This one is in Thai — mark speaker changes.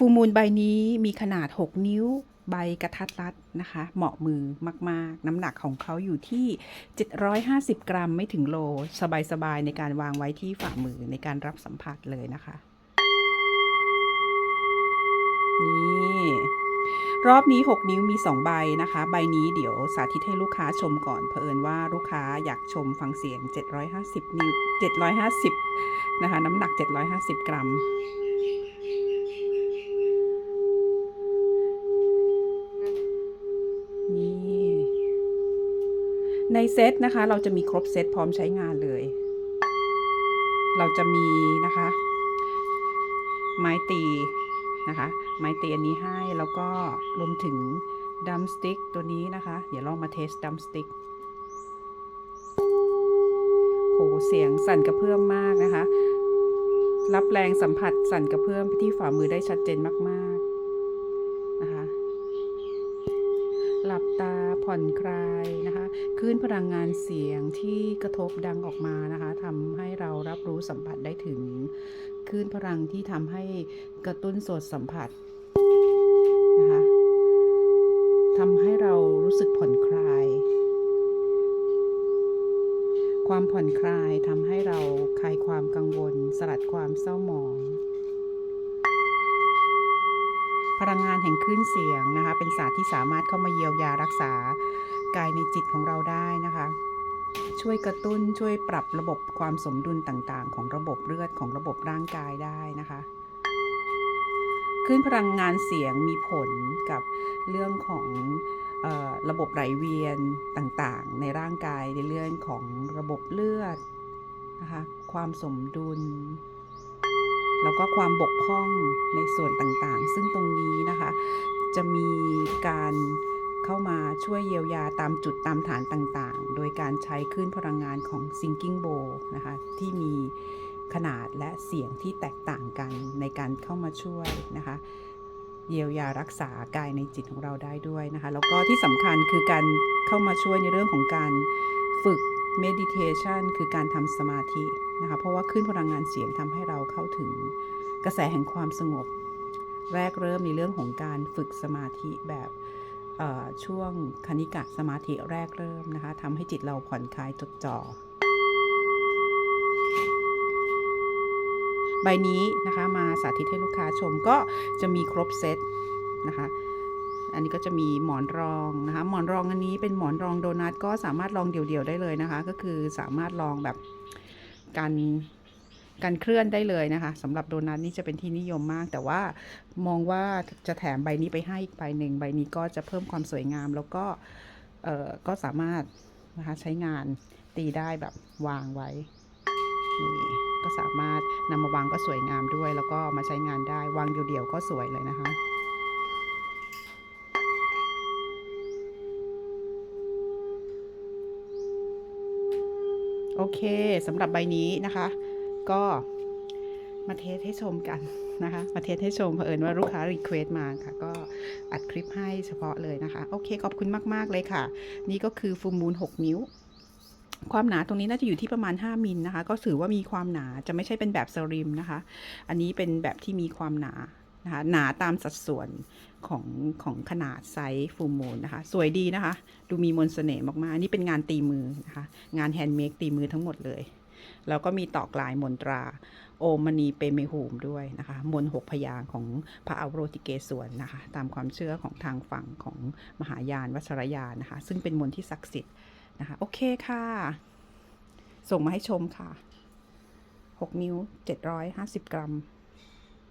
Speaker 1: ฟูมูลใบนี้มีขนาด 6 นิ้ว ใบกระทัดรัดนะคะ เหมาะมือมาก ๆ น้ำหนักของเขาอยู่ที่ 750 กรัมไม่ถึงโล สบาย ๆ ในการวางไว้ที่ฝ่ามือในการรับสัมผัสเลยนะคะ นี่รอบนี้ 6 นิ้วมี 2 ใบนะคะ ใบนี้เดี๋ยวสาธิตให้ลูกค้าชมก่อนเผอิญว่าลูกค้าอยากชมฟังเสียง 750 นิ้ว 750 นะคะ น้ำหนัก 750 กรัม ในเซตนะคะ เราจะมีครบเซตพร้อมใช้งานเลย เราจะมีนะคะ ไม้ตีนะคะ ไม้ตีอันนี้ให้แล้วก็รวมถึงดัมสติ๊กตัวนี้นะคะ เดี๋ยวลองมาเทสดัมสติ๊กโหเสียงสั่นกระเพื่อมมากนะคะ รับแรงสัมผัสสั่นกระเพื่อมที่ฝ่ามือได้ชัดเจนมาก ๆ หลับตาผ่อนคลายนะคะคลื่นพลังงานเสียงที่กระทบดังออกมานะคะทำให้เรารับรู้สัมผัสได้ถึงคลื่นพลังที่ทำให้กระตุ้นสตสัมผัสนะคะทำให้เรารู้สึกผ่อนคลาย ความผ่อนคลายทำให้เราคลายความกังวล สลัดความเศร้าหมอง พลังงานแห่งคลื่นเสียงนะคะ เป็นศาสตร์ที่สามารถเข้ามาเยียวยารักษากายในจิตของเราได้นะคะ ช่วยกระตุ้นช่วยปรับระบบความสมดุลต่างๆ ของระบบเลือดของระบบร่างกายได้นะคะคลื่นพลังงานเสียงมีผลกับเรื่องของออระบบไหลเวียนต่างๆ ในร่างกายในเรื่องของระบบเลือดนะคะความสมดุล แล้วก็ความบกพร่องในส่วนต่างๆ ซึ่งตรงนี้นะคะ จะมีการเข้ามาช่วยเยียวยาตามจุดตามฐานต่างๆ โดยการใช้คลื่นพลังงานของ Sinking bow นะคะ ที่มีขนาดและเสียงที่แตกต่างกันในการเข้ามาช่วยนะคะ เยียวยารักษากายในจิตของเราได้ด้วยนะคะ แล้วก็ที่สำคัญคือการเข้ามาช่วยในเรื่องของการ meditation คือการทำสมาธินะคะ เพราะว่าคลื่นพลังงานเสียงทำให้เราเข้าถึงกระแสแห่งความสงบ แรกเริ่มในเรื่องของการฝึกสมาธิแบบช่วงคณิกะสมาธิแรกเริ่มนะคะทำให้จิตเราผ่อนคลายจดจ่อ ใบนี้นะคะมาสาธิตให้ลูกค้าชมก็จะมีครบเซตนะคะ อันนี้ก็จะมีหมอนรองนะคะ หมอนรองอันนี้เป็นหมอนรองโดนัทก็สามารถลองเดี่ยวๆได้เลยนะคะ ก็คือสามารถลองแบบการการเคลื่อนได้เลยนะคะสำหรับโดนัทนี่จะเป็นที่นิยมมาก แต่ว่ามองว่าจะแถมใบนี้ไปให้อีกใบหนึ่งใบนี้ก็จะเพิ่มความสวยงาม แล้วก็เอ่อก็สามารถนะคะใช้งานตีได้แบบวางไว้นี่ก็สามารถนำมาวางก็สวยงามด้วย แล้วก็มาใช้งานได้วางเดี่ยวๆก็สวยเลยนะคะ โอเคสำหรับใบนี้นะคะ ก็มาเทสให้ชมกันนะคะ มาเทสให้ชมเผอิญว่าลูกค้ารีเควสมาค่ะ ก็อัดคลิปให้เฉพาะเลยนะคะ โอเค ขอบคุณมาก ๆ เลยค่ะ นี่ก็คือฟูมูล 6 นิ้ว ความหนาตรงนี้น่าจะอยู่ที่ประมาณ 5 มิลนะคะ ก็ถือว่ามีความหนาจะไม่ใช่เป็นแบบสลิมนะคะ อันนี้เป็นแบบที่มีความหนา นะคะหนาตามสัดส่วนของของขนาดไซส์ฟูมูลนะคะ สวยดีนะคะ ดูมีมนต์เสน่ห์มากๆอันนี่เป็นงานตีมือนะคะ งานแฮนด์เมดตีมือทั้งหมดเลย แล้วก็มีตอกลายมนตรา โอมณีเปเมหูมด้วยนะคะ มนหกพยางของพระอวโรติเกศวนนะคะ ตามความเชื่อของทางฝั่งของมหายานวัชรยานนะคะ ซึ่งเป็นมนต์ที่ศักดิ์สิทธิ์นะคะ โอเคค่ะ ส่งมาให้ชมค่ะ 6 นิ้ว 750 กรัม